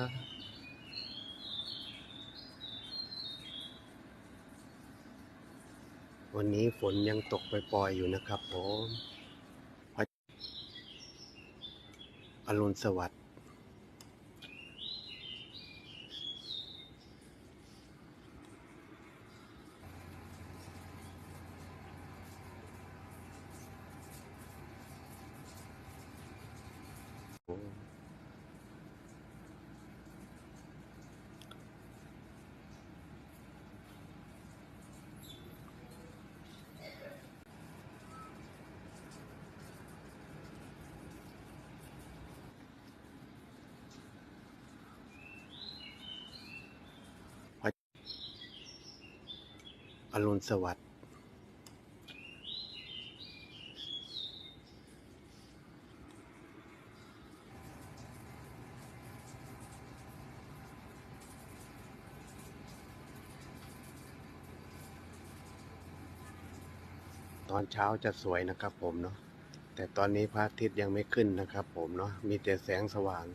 ครับวันนี้ฝนยังตกปล่อยๆอยู่นะครับผมอรุณสวัสดิ์ อรุณสวัสดิ์ตอนเช้าจะสวยนะครับผมเนาะแต่ตอนนี้พระอาทิตย์ยังไม่ขึ้นนะครับผมเนาะมีแต่แสงสว่าง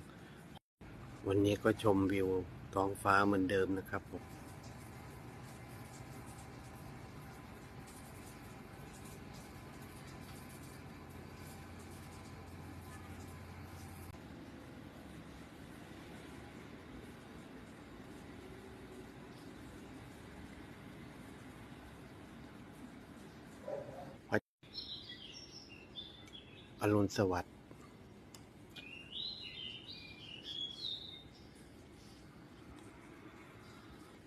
วันนี้ก็ชมวิวท้องฟ้าเหมือนเดิมนะครับผม อรุณสวัสดิ์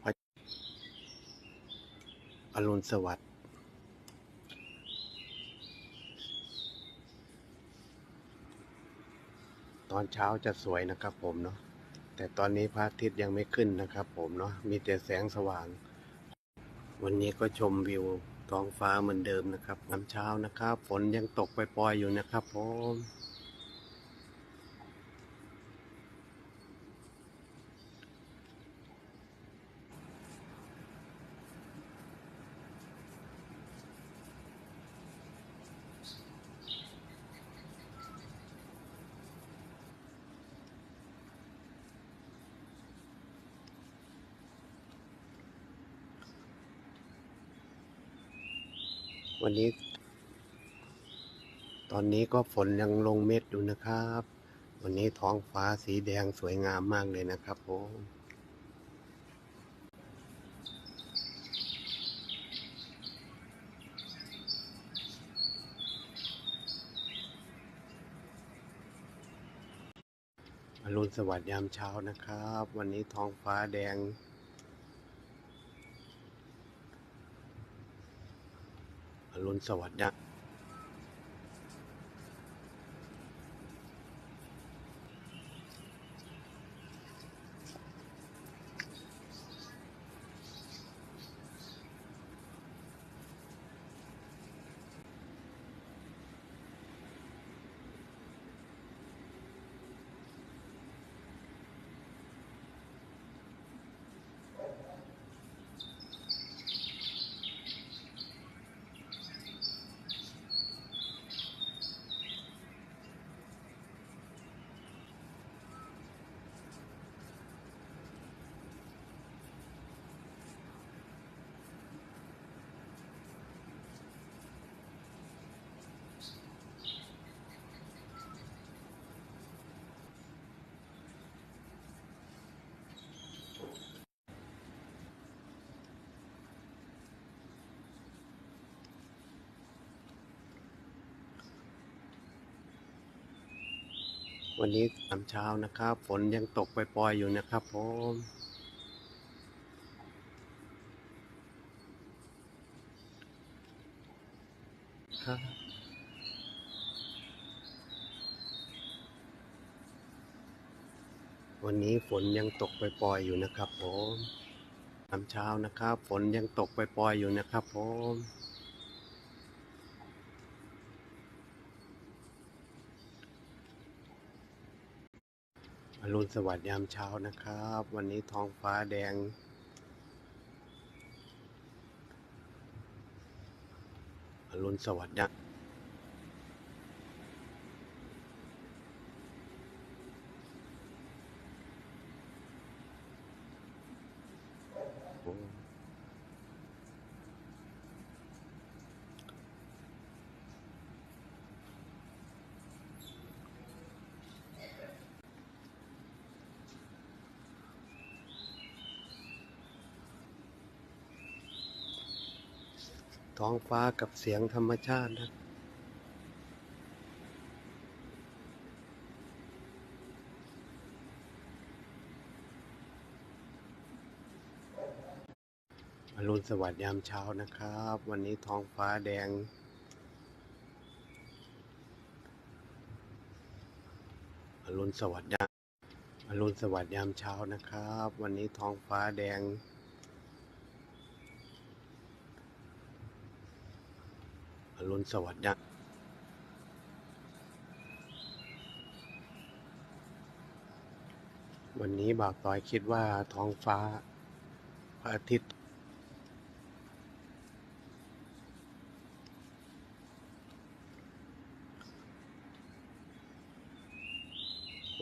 พระอรุณสวัสดิ์ตอนเช้าจะสวยนะครับผมเนาะแต่ตอนนี้พระอาทิตย์ยังไม่ขึ้นนะครับผมเนาะมีแต่แสงสว่าง วันนี้ก็ชมวิว ท้องฟ้าเหมือนเดิมนะครับน้ำเช้านะครับ ฝนยังตกปล่อยๆอยู่นะครับผม วันนี้ ตอนนี้ก็ฝนยังลงเม็ดอยู่นะครับ วันนี้ท้องฟ้าสีแดงสวยงามมากเลยนะครับผมอรุณสวัสดิ์ยามเช้านะครับ วันนี้ท้องฟ้าแดง อรุณ สวัสดี วันนี้ตอนเช้านะครับ ฝนยังตกปล่อยๆอยู่นะครับผมครับวันนี้ฝนยังตกปล่อยๆอยู่นะครับผมตอนเช้านะครับ ฝนยังตกปล่อยๆอยู่นะครับผม อรุณสวัสดิ์ยามเช้านะครับ วันนี้ท้องฟ้าแดง อรุณสวัสดิ์ ท้องฟ้ากับเสียงธรรมชาตินะอรุณสวัสดิ์ยามเช้านะครับ วันนี้ท้องฟ้าแดง อรุณสวัสดิ์ยามอรุณสวัสดิ์ยามเช้านะครับ วันนี้ท้องฟ้าแดง อ รุณสวัสดิ์ยามวันนี้บ่าวต้อยคิดว่าท้องฟ้า พระอาทิตย์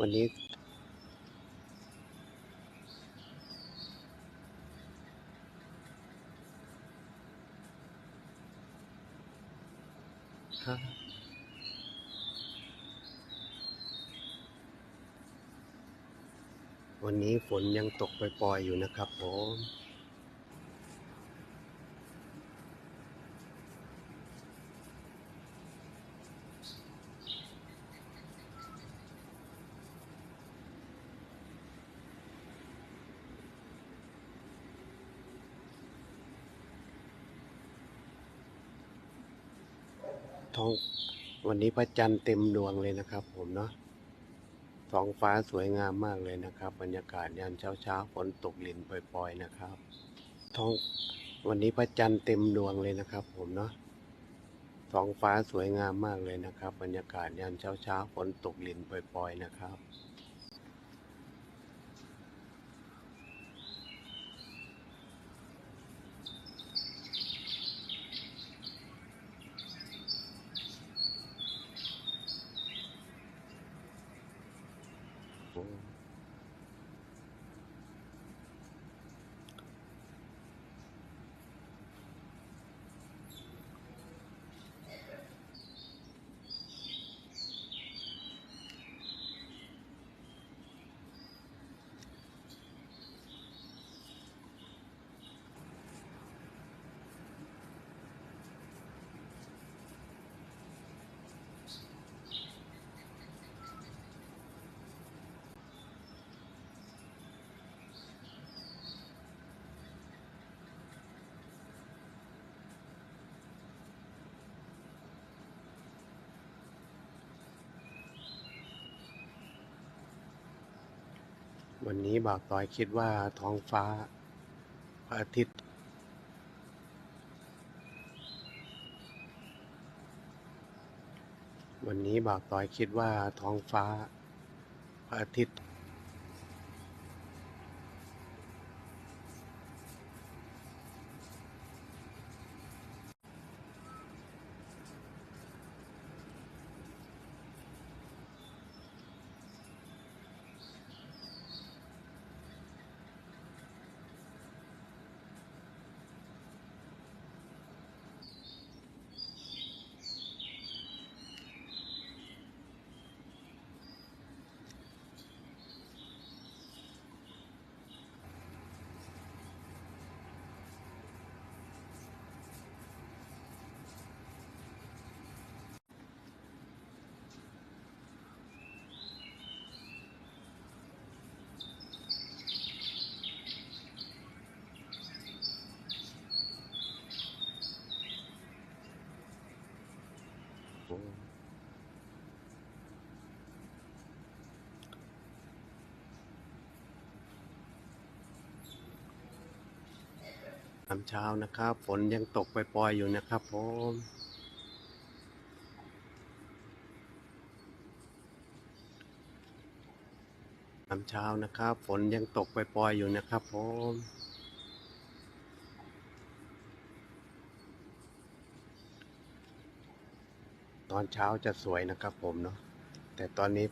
วันนี้ ครับวันนี้ฝนยังตกปล่อยๆอยู่นะครับผม ท้องวันนี้พระจันทร์เต็มดวงเลยนะครับ ผมเนาะท้องฟ้าสวยงามมากเลยนะครับ บรรยากาศยามเช้าเช้าๆฝนตกลินปล่อยๆนะครับ ท้องวันนี้พระจันทร์เต็มดวงเลยนะครับ ผมเนาะท้องฟ้าสวยงามมากเลยนะครับ บรรยากาศยามเช้าเช้าๆฝนตกลินปล่อยๆนะครับ วันนี้บ่าวต้อยคิดว่าท้องฟ้าพระอาทิตย์ วันนี้บ่าวต้อยคิดว่าท้องฟ้าพระอาทิตย์ ตามเช้านะครับ ฝนยังตกปล่อยๆอยู่นะครับผมตามเช้านะครับ ฝนยังตกปล่อยๆอยู่นะครับผมตอนเช้าจะสวยนะครับผมเนาะแต่ตอนนี้